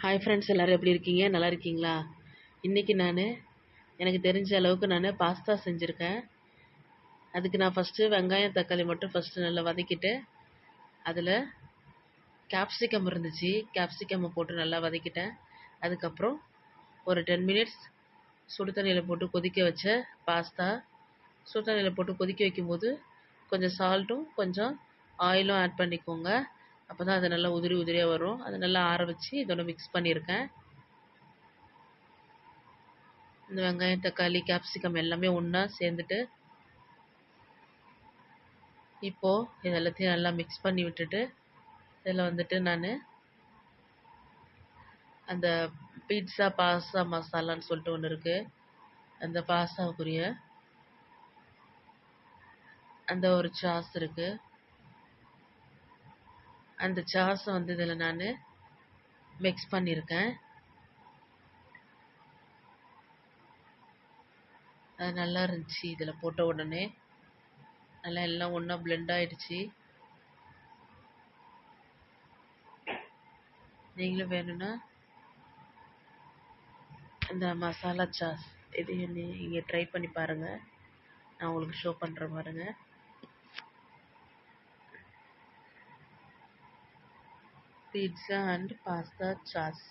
Hi friends எல்லோரும் எப்படி இருக்கீங்க? நல்லா இருக்கீங்களா? இன்றைக்கி நான் எனக்கு தெரிஞ்ச அளவுக்கு நான் பாஸ்தா செஞ்சுருக்கேன். அதுக்கு நான் ஃபஸ்ட்டு வெங்காயம் தக்காளி மட்டும் ஃபஸ்ட்டு நல்லா வதக்கிட்டு அதில் கேப்சிகம் இருந்துச்சு. கேப்சிகம்மை போட்டு நல்லா வதக்கிட்டேன். அதுக்கப்புறம் ஒரு டென் மினிட்ஸ் சுடு தண்ணியில் போட்டு கொதிக்க வச்ச பாஸ்தா சுடு தண்ணியில் போட்டு கொதிக்க வைக்கும்போது கொஞ்சம் சால்ட்டும் கொஞ்சம் ஆயிலும் ஆட் பண்ணிக்கோங்க. அப்போ தான் அது நல்லா உதிரி உதிரியாக வரும். அதை நல்லா ஆற வச்சு இதோட மிக்ஸ் பண்ணியிருக்கேன். இந்த வெங்காயம் தக்காளி கேப்சிகம் எல்லாமே ஒன்றா சேர்ந்துட்டு இப்போது இது எல்லாத்தையும் நல்லா மிக்ஸ் பண்ணி விட்டுட்டு இதில் வந்துட்டு நான் அந்த பீட்சா பாஸ்தா மசாலான்னு சொல்லிட்டு ஒன்று இருக்குது அந்த பாஸ்தாவுக்குரிய அந்த ஒரு சாஸ் இருக்குது அந்த சாஸை வந்து இதில் நான் மிக்ஸ் பண்ணியிருக்கேன் அது நல்லா இருந்துச்சு இதில் போட்ட உடனே. நல்லா எல்லாம் ஒன்றா பிளெண்ட் ஆகிடுச்சி நீங்களும் வேணும்னா இந்த மசாலா சாஸ் இதையும் நீங்கள் ட்ரை பண்ணி பாருங்கள் நான் உங்களுக்கு ஷோ பண்ணுற பாருங்கள் பீட்ஸா அண்ட் பாஸ்தா சாஸ்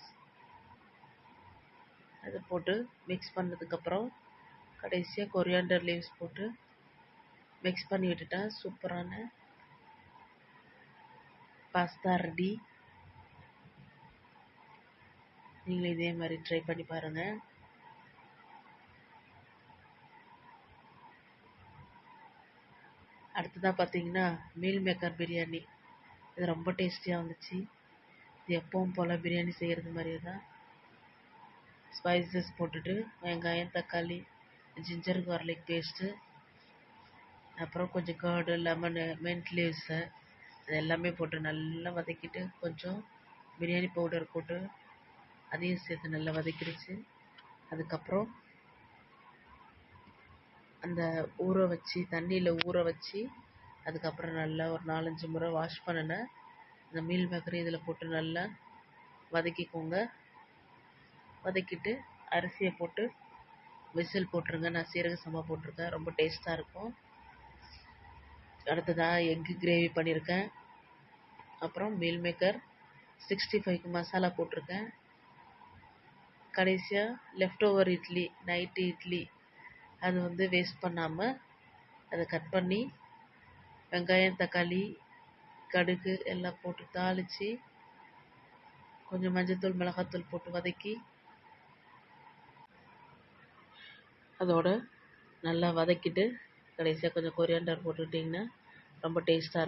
அதை போட்டு மிக்ஸ் பண்ணதுக்கப்புறம் கடைசியாக கொரியாண்டர் லீவ்ஸ் போட்டு மிக்ஸ் பண்ணி விட்டுட்டா சூப்பரான பாஸ்தா ரெடி நீங்களும் இதே மாதிரி ட்ரை பண்ணி பாருங்கள் அடுத்ததாக பார்த்தீங்கன்னா மீல் மேக்கர் பிரியாணி இது ரொம்ப டேஸ்டியாக வந்துச்சு. எப்பவும் போல் பிரியாணி செய்கிறது மாதிரியே தான். ஸ்பைசஸ் போட்டுட்டு வெங்காயம் தக்காளி ஜிஞ்சர் கார்லிக் பேஸ்ட்டு அப்புறம் கொஞ்சம் கர்டு லெமனு மென்ட் லீவ்ஸு அது எல்லாமே போட்டு நல்லா வதக்கிட்டு கொஞ்சம் பிரியாணி பவுடர் போட்டு அதையும் சேர்த்து நல்லா வதக்கிடுச்சு. அதுக்கப்புறம் அந்த ஊற வச்சு தண்ணியில் ஊற வச்சு அதுக்கப்புறம் நல்லா ஒரு நாலஞ்சு முறை வாஷ் பண்ணினேன் இந்த மீல் மேக்கரை இதில் போட்டு நல்லா வதக்கிக்கோங்க. வதக்கிட்டு அரிசியை போட்டு விசில் போட்டுருங்க. நான் சீரக சம்பா போட்டிருக்கேன். ரொம்ப டேஸ்ட்டாக இருக்கும். அடுத்ததாக எக்கு கிரேவி பண்ணியிருக்கேன் அப்புறம் மீல் மேக்கர் சிக்ஸ்டி ஃபைவ்க்கு மசாலா போட்டிருக்கேன். கடைசியாக left over idli night idli. அது வந்து வேஸ்ட் பண்ணாமல் அதை கட் பண்ணி வெங்காயம் தக்காளி கடுகு எல்லாம் போட்டு தாளித்து கொஞ்சம் மஞ்சத்தூள் மிளகாத்தூள் போட்டு வதக்கி அதோட நல்லா வதக்கிட்டு கடைசியாக கொஞ்சம் கொரியாண்டர் போட்டுக்கிட்டிங்கன்னா ரொம்ப டேஸ்ட்டாக இருக்கும்